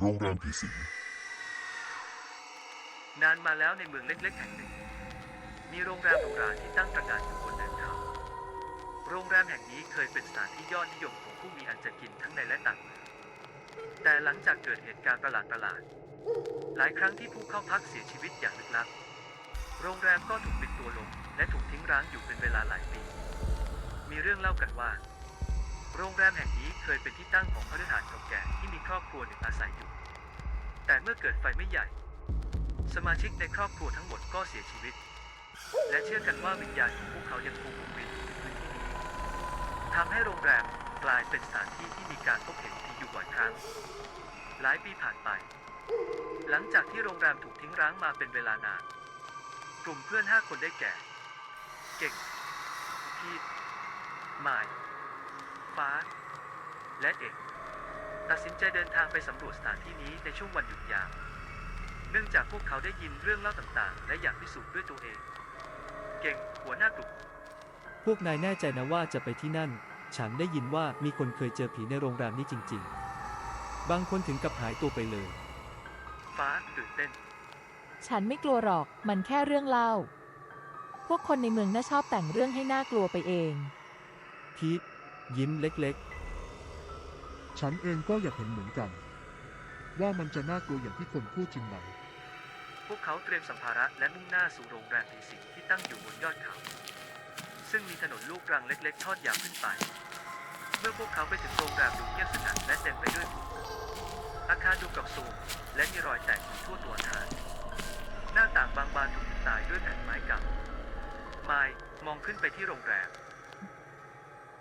โรงแรมผีสิงนานมาแล้วในเมืองเล็กๆแห่งหนึ่ง มีโรงแรมโบราณที่ตั้งตระหง่านอยู่บนเนินเขาโรงแรมแห่งนี้เคยเป็นสถานที่ยอดนิยมของผู้มีอันจะกินทั้งในและต่างเมืองแต่หลังจากเกิดเหตุการณ์ประหลาดๆหลายครั้งที่ผู้เข้าพักเสียชีวิตอย่างลึกลับ โรงแรมก็ถูกปิดตัวลงและถูกทิ้งร้างอยู่เป็นเวลาหลายปี มีเรื่องเล่ากันว่า โรงแรมแห่งนี้เคยเป็นที่ตั้งของพฤหาสน์เก่าแก่ที่มีครอบครัวหนึ่งอาศัยอยู่ แต่เมื่อเกิดไฟไม่ใหญ่ สมาชิกในครอบครัวทั้งหมดก็เสียชีวิต และเชื่อกันว่าวิญญาณของพวกเขายังคงวนเวียนอยู่ในพื้นที่นี้ทำให้โรงแรมกลายเป็นสถานที่ที่มีการพบเห็นผีอยู่บ่อยครั้ง หลายปีผ่านไป หลังจากที่โรงแรมถูกทิ้งร้างมาเป็นเวลานาน กลุ่มเพื่อนห้าคนได้แก่ เก่งพีทไมาย ฟ้า และเอก ตัดสินใจเดินทางไปสำรวจสถานที่นี้ในช่วงวันหยุดยาว เนื่องจากพวกเขาได้ยินเรื่องเล่าต่างๆ และอยากพิสูจน์ด้วยตัวเอง เก่งหัวหน้ากลุ่มพวกนายแน่ใจนะว่าจะไปที่นั่น ฉันได้ยินว่ามีคนเคยเจอผีในโรงแรมนี้จริง ๆ บางคนถึงกับหายตัวไปเลย ฟ้าตื่นเต้น ฉันไม่กลัวหรอก มันแค่เรื่องเล่า พวกคนในเมืองน่าชอบแต่งเรื่องให้น่ากลัวไปเอง พีท ยิ้มเล็กๆ ฉันเองก็อยากเห็นเหมือนกัน ว่ามันจะน่ากลัวอย่างที่คนพูดจริงไหมพวกเขาเตรียมสัมภาระและมุ่งหน้าสู่โรงแรมผีสิงที่ตั้งอยู่บนยอดเขา ซึ่งมีถนนลูกรังเล็กๆ ทอดยาวขึ้นไป เมื่อพวกเขาไปถึงโรงแรมดูเงียบสงัดและเต็มไปด้วยฝุ่นอาคารดูกับสูงและมีรอยแตกทั่วตัวอาคารหน้าต่างบางบานถูกตายด้วยแผ่นไม้เก่าไมายมองขึ้นไปที่โรงแรม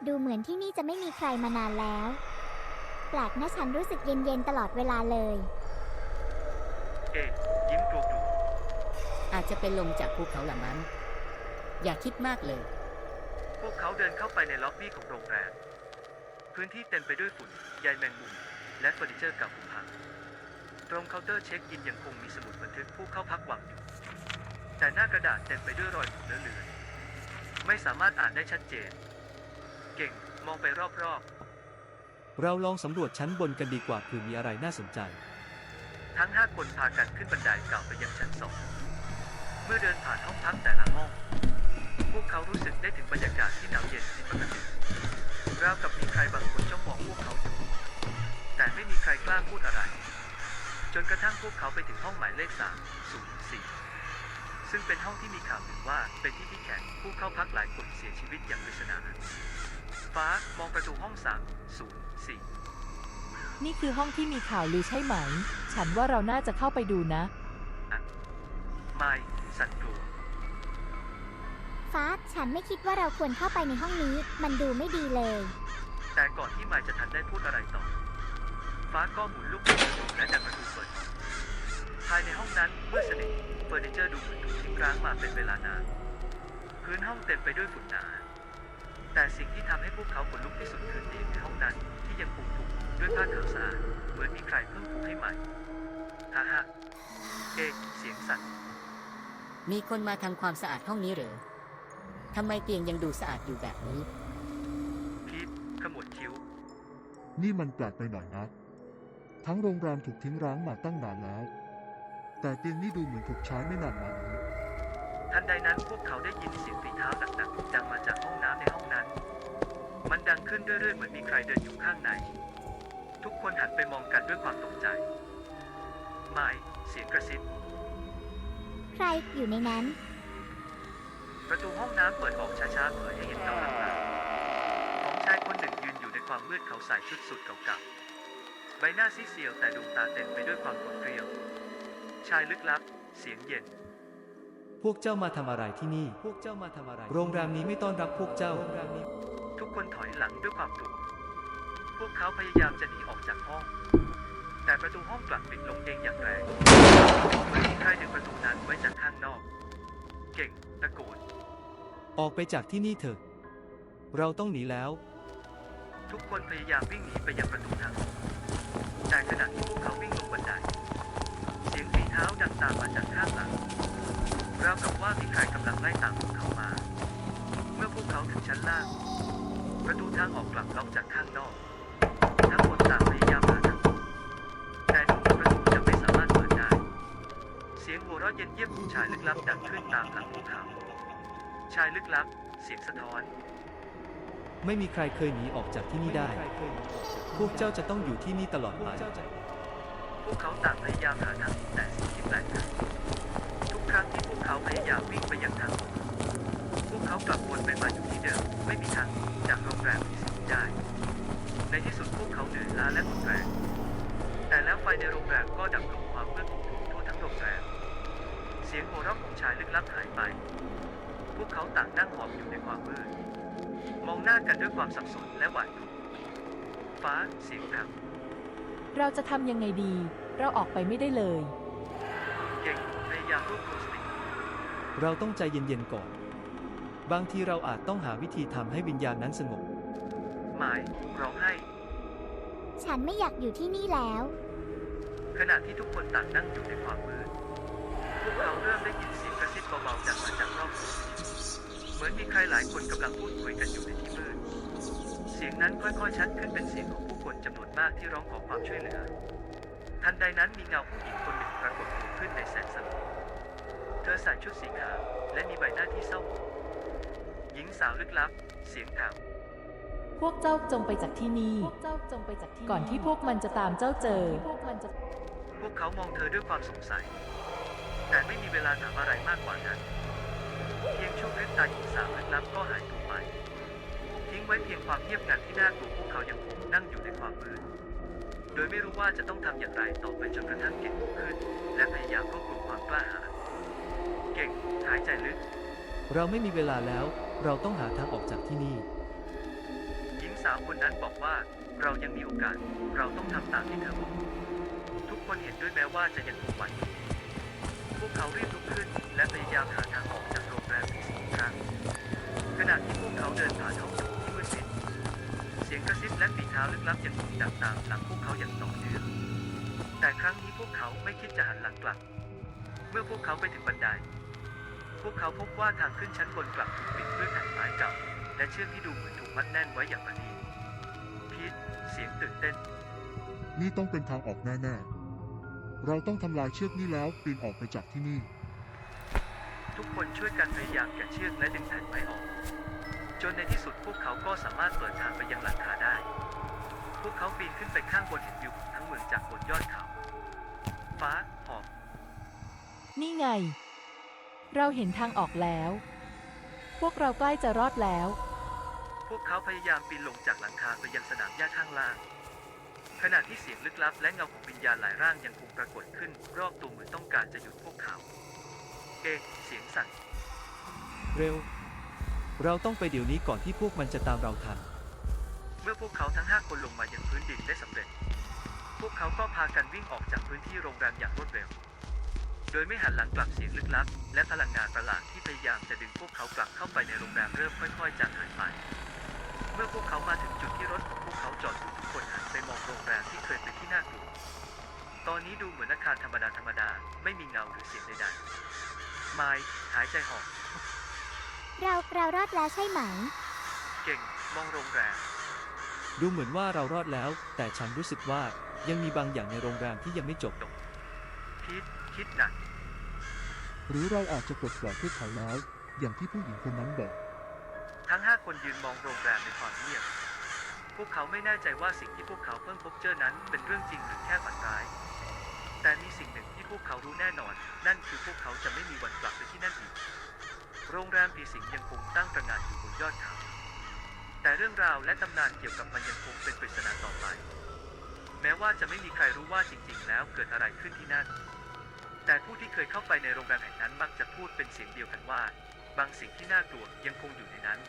ดูเหมือนที่นี่จะไม่มีใครมานานแล้ว แปลกนะฉันรู้สึกเย็นๆตลอดเวลาเลย เอกยิ้มกลัวกลัวอาจจะเป็นลมจากภูเขาละมั้งอย่าคิดมากเลย พวกเขาเดินเข้าไปในล็อบบี้ของโรงแรม พื้นที่เต็มไปด้วยฝุ่นใยแมงมุม และเฟอร์นิเจอร์เก่าผุพัง ตรงเคาน์เตอร์เช็คอินยังคงมีสมุดบันทึกผู้เข้าพักวางอยู่ แต่หน้ากระดาษเต็มไปด้วยรอยบุบเลอะเลือนไม่สามารถอ่านได้ชัดเจน เก่ง มองไปรอบๆ เราลองสำรวจชั้นบนกันดีกว่าเผื่อมีอะไรน่าสนใจๆทั้งห้าคนพากันขึ้นบันไดเก่าไปยังชั้นสอง เมื่อเดินผ่านห้องพักแต่ละห้อง พวกเขารู้สึกได้ถึงบรรยากาศที่หนาวเย็นผิดปกติราวกับมีใครบางคนจ้องมองพวกเขาอยู่ แต่ไม่มีใครกล้าพูดอะไร จนกระทั่งพวกเขาไปถึงห้องหมายเลข3 0 4ซึ่งเป็นห้องที่มีข่าวถึงว่าเป็นที่ที่แขกผู้เข้าพักหลายคนเสียชีวิตอย่างปริศนา ฟ้ามองประตูห้อง3 0 4นี่คือห้องที่มีข่าวลือใช่ไหม ฉันว่าเราน่าจะเข้าไปดูนะ ไมายสั่นกลัว ฟ้าฉันไม่คิดว่าเราควรเข้าไปในห้องนี้ มันดูไม่ดีเลย แต่ก่อนที่ไมายจะทันได้พูดอะไรต่อ ฟ้าก็หมุนลูกประตูและดันประตูเปิด ภายในห้องนั้นมืดสนิทเฟอร์นิเจอร์ดูเหมือนถูกทิ้งร้างมาเป็นเวลานาน พื้นห้องเต็มไปด้วยฝุ่นหนา แต่สิ่งที่ทำให้พวกเขาขนลุกที่สุดคือเตียงในห้องนั้น ที่ยังคงถูกปูด้วยผ้าขาวสะอาดเหมือนมีใครเพิ่งปูให้ใหม่ฮ่าฮ่าเอกเสียงสั่นมีคนมาทำความสะอาดห้องนี้เหรอทำไมเตียงยังดูสะอาดอยู่แบบนี้พีทขมวดคิ้ว นี่มันแปลกไปหน่อยนะ ทั้งโรงแรมถูกทิ้งร้างมาตั้งนานแล้ว แต่เตียงนี่ดูเหมือนถูกใช้ไม่นานมานี้ ทันใดนั้นพวกเขาได้ยินเสียงฝีเท้าหนักๆดังมาจากห้องน้ำในห้องนั้น มันดังขึ้นเรื่อยๆเหมือนมีใครเดินอยู่ข้างใน ทุกคนหันไปมองกันด้วยความตกใจ ไม่ เสียงกระซิบ ใครอยู่ในนั้น ประตูห้องน้ำเปิดออกช้าๆเผยให้เห็นเงาลางๆของชายคนหนึ่งยืนอยู่ในความมืดเขาใส่ชุดสุดเก่าๆ ใบหน้าซีดเซียวแต่ดวงตาเต็มไปด้วยความโกรธเกรียว ชายลึกลับ เสียงเย็น พวกเจ้ามาทำอะไรที่นี่ พวกเจ้ามาทำอะไร โรงแรมนี้ไม่ต้อนรับพวกเจ้าทุกคนถอยหลังด้วยความกลัว พวกเขาพยายามจะหนีออกจากห้อง แต่ประตูห้องกลับปิดลงเองอย่างแรงเหมือนมีใครดึงประตูนั้นไว้จากข้างนอก เก่งตะโกน ออกไปจากที่นี่เถอะ เราต้องหนีแล้ว ทุกคนพยายามวิ่งหนีไปยังประตูทางออกแต่ขณะที่พวกเขาวิ่งลงบันได เสียงฝีเท้าดังตามมาจากข้างหลัง ราวกับว่าพี่ชายกำลังไล่ตามพวกเขามา เมื่อพวกเขาถึงชั้นล่าง ประตูทางออกกลับล็อกจากข้างนอก ทั้งหมดต่างพยายามหาทางออกแต่ดูประตูจะไม่สามารถเปิดได้ เสียงหัวเราะเย็นเยียบของชายลึกลับดังขึ้นตามหลังพวกเขา ชายลึกลับ เสียงสะท้อน ไม่มีใครเคยหนีออกจากที่นี่ได้ พวกเจ้าจะต้องอยู่ที่นี่ตลอดไป พวกเขาต่างพยายามหาทางออกแต่สิ่งที่แปลกคือั้งที่พวกเขาพยายามวิ่งไปยังทางพวกเขากลับวนไปมาอยู่ที่เดิม ไม่มีทางจากโรงแรมที่สิ่งได้ ในที่สุดพวกเขาเหนื่อยล้าและหมดแรงแต่แล้วไฟในโรงแรมก็ดับลงความมืดปกคลุมทั่วทั้งโรงแรมเสียงโหร้องของชายลึกลับหายไป พวกเขาต่างนั่งหอบอยู่ในความมืดมองหน้ากันด้วยความสับสนและหวาดกลัวฟ้าเสียงดังเราจะทำยังไงดี เราออกไปไม่ได้เลย ก่งพยายามรวบรวมสติเราต้องใจเย็นๆก่อน บางทีเราอาจต้องหาวิธีทำให้วิญญาณนั้นสงบ หมายร้องไห้ ฉันไม่อยากอยู่ที่นี่แล้ว ขณะที่ทุกคนต่างนั่งอยู่ในความมืด พวกเขาเริ่มได้ยินเสียงกระซิบเบาๆดังมาจากรอบตัวเหมือนมีใครหลายคนกำลังพูดคุยกันอยู่ในที่มืด เสียงนั้นค่อยๆชัดขึ้นเป็นเสียงของผู้คนจำนวนมากที่ร้องขอความช่วยเหลือ ทันใดนั้นมีเงาผู้หญิงคนหนึ่งปรากฏตัวขึ้นในแสงสลัว เธอใส่ชุดสีขาวและมีใบหน้าที่เศร้าหมองหญิงสาวลึกลับ เสียงแผ่วพวกเจ้าจงไปจากที่นี่ก่อนที่พวกมันจะตามเจ้าเจอพวกเขามองเธอด้วยความสงสัย แต่ไม่มีเวลาถามอะไรมากกว่านั้น เพียงช่วงพริบตาหญิงสาวลึกลับก็หายตัวไป ทิ้งไว้เพียงความเงียบงันที่น่ากลัวพวกเขายังคงนั่งอยู่ในความมืด โดยไม่รู้ว่าจะต้องทำอย่างไรต่อไปจนกระทั่งเก่งลุกขึ้น และพยายามรวบรวมความกล้าหาญเก่ง หายใจลึก เราไม่มีเวลาแล้ว เราต้องหาทางออกจากที่นี่ หญิงสาวคนนั้นบอกว่า เรายังมีโอกาส เราต้องทำตามที่เธอบอก ทุกคนเห็นด้วยแม้ว่าจะยังคงหวั่นอยู่พวกเขารีบลุกขึ้น และพยายามหาทางออกจากโรงแรมอีกสองครั้ง ขณะที่พวกเขาเดินผ่านห้องโถงที่มืดมิดเสียงกระซิบและฝีเท้าลึกลับยังคงดังตามหลังพวกเขาอย่างต่อเนื่อง แต่ครั้งนี้พวกเขาไม่คิดจะหันหลังกลับ เมื่อพวกเขาไปถึงบันได พวกเขาพบว่าทางขึ้นชั้นบนกลับถูกปิดด้วยแผ่นไม้เก่า และเชือกที่ดูเหมือนถูกมัดแน่นไว้อย่างประณีตพีทเสียงตื่นเต้น นี่ต้องเป็นทางออกแน่ๆ เราต้องทำลายเชือกนี้แล้วปีนออกไปจากที่นี่ ทุกคนช่วยกันพยายามแกะเชือกและดึงแผ่นไม้ออก จนในที่สุดพวกเขาก็สามารถเปิดทางไปยังหลังคาได้ พวกเขาปีนขึ้นไปข้างบนเห็นวิวของทั้งเมืองจากบนยอดเขา ฟ้าหอบนี่ไง เราเห็นทางออกแล้ว พวกเราใกล้จะรอดแล้ว พวกเขาพยายามปีนลงจากหลังคาไปยังสนามหญ้าข้างล่าง ขณะที่เสียงลึกลับและเงาของวิญญาณหลายร่างยังคงปรากฏขึ้น รอบตัวเหมือนต้องการจะหยุดพวกเขา เอะเสียงสั่น เร็ว เราต้องไปเดี๋ยวนี้ก่อนที่พวกมันจะตามเราทัน เมื่อพวกเขาทั้งห้าคนลงมายังพื้นดินได้สำเร็จ พวกเขาก็พากันวิ่งออกจากพื้นที่โรงแรมอย่างรวดเร็ว โดยไม่หันหลังกลับเสียงลึกลับ และพลังงานประหลาดที่พยายามจะดึงพวกเขากลับเข้าไปในโรงแรมเริ่มค่อยๆจางหายไป เมื่อพวกเขามาถึงจุดที่รถของพวกเขาจอดอยู่ทุกคนหันไปมองโรงแรมที่เคยเป็นที่น่ากลัว ตอนนี้ดูเหมือนอาคารธรรมดาธรรมดาๆไม่มีเงาหรือเสียงใดๆไมค์หายใจหอบเราเรารอดแล้วใช่ไหม เก่งมองโรงแรม ดูเหมือนว่าเรารอดแล้ว แต่ฉันรู้สึกว่ายังมีบางอย่างในโรงแรมที่ยังไม่จบพีท คิดหนัก หรือเราอาจจะปลดปล่อยพวกเขาแล้ว อย่างที่ผู้หญิงคนนั้นบอก ทั้งห้าคนยืนมองโรงแรมในความเงียบ พวกเขาไม่แน่ใจว่าสิ่งที่พวกเขาเพิ่งพบเจอนั้นเป็นเรื่องจริงหรือแค่ฝันร้าย แต่มีสิ่งหนึ่งที่พวกเขารู้แน่นอน นั่นคือพวกเขาจะไม่มีวันกลับไปที่นั่นอีก โรงแรมผีสิงยังคงตั้งตระหง่านอยู่บนยอดเขา แต่เรื่องราวและตำนานเกี่ยวกับมันยังคงเป็นปริศนาต่อไป แม้ว่าจะไม่มีใครรู้ว่าจริง ๆ แล้วเกิดอะไรขึ้นที่นั่น แต่ผู้ที่เคยเข้าไปในโรงแรมแห่งนั้นมักจะพูดเป็นเสียงเดียวกันว่า บางสิ่งที่น่ากลัวยังคงอยู่ในนั้น